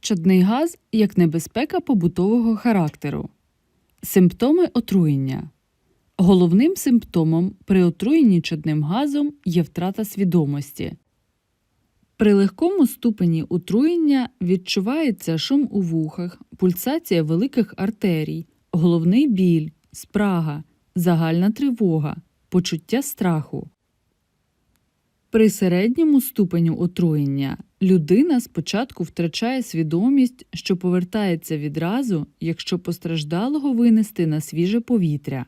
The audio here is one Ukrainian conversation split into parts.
Чадний газ як небезпека побутового характеру. Симптоми отруєння. Головним симптомом при отруєнні чадним газом є втрата свідомості. При легкому ступені отруєння відчувається шум у вухах, пульсація великих артерій, головний біль, спрага, загальна тривога, почуття страху. При середньому ступеню отруєння людина спочатку втрачає свідомість, що повертається відразу, якщо постраждалого винести на свіже повітря.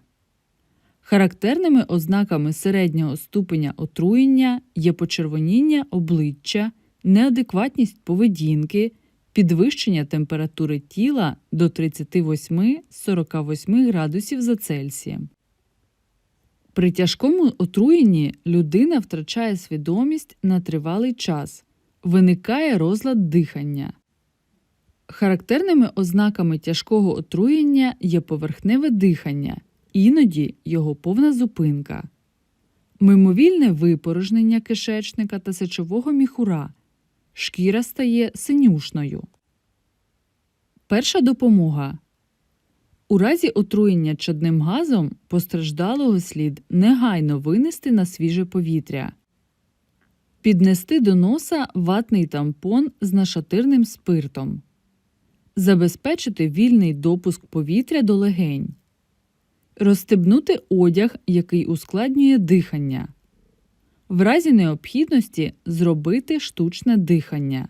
Характерними ознаками середнього ступеня отруєння є почервоніння обличчя, неадекватність поведінки, підвищення температури тіла до 38-48 градусів за Цельсієм. При тяжкому отруєнні людина втрачає свідомість на тривалий час, виникає розлад дихання. Характерними ознаками тяжкого отруєння є поверхневе дихання, іноді його повна зупинка, мимовільне випорожнення кишечника та сечового міхура, шкіра стає синюшною. Перша допомога. У разі отруєння чадним газом постраждалого слід негайно винести на свіже повітря, піднести до носа ватний тампон з нашатирним спиртом, забезпечити вільний допуск повітря до легень, розстебнути одяг, який ускладнює дихання, в разі необхідності зробити штучне дихання.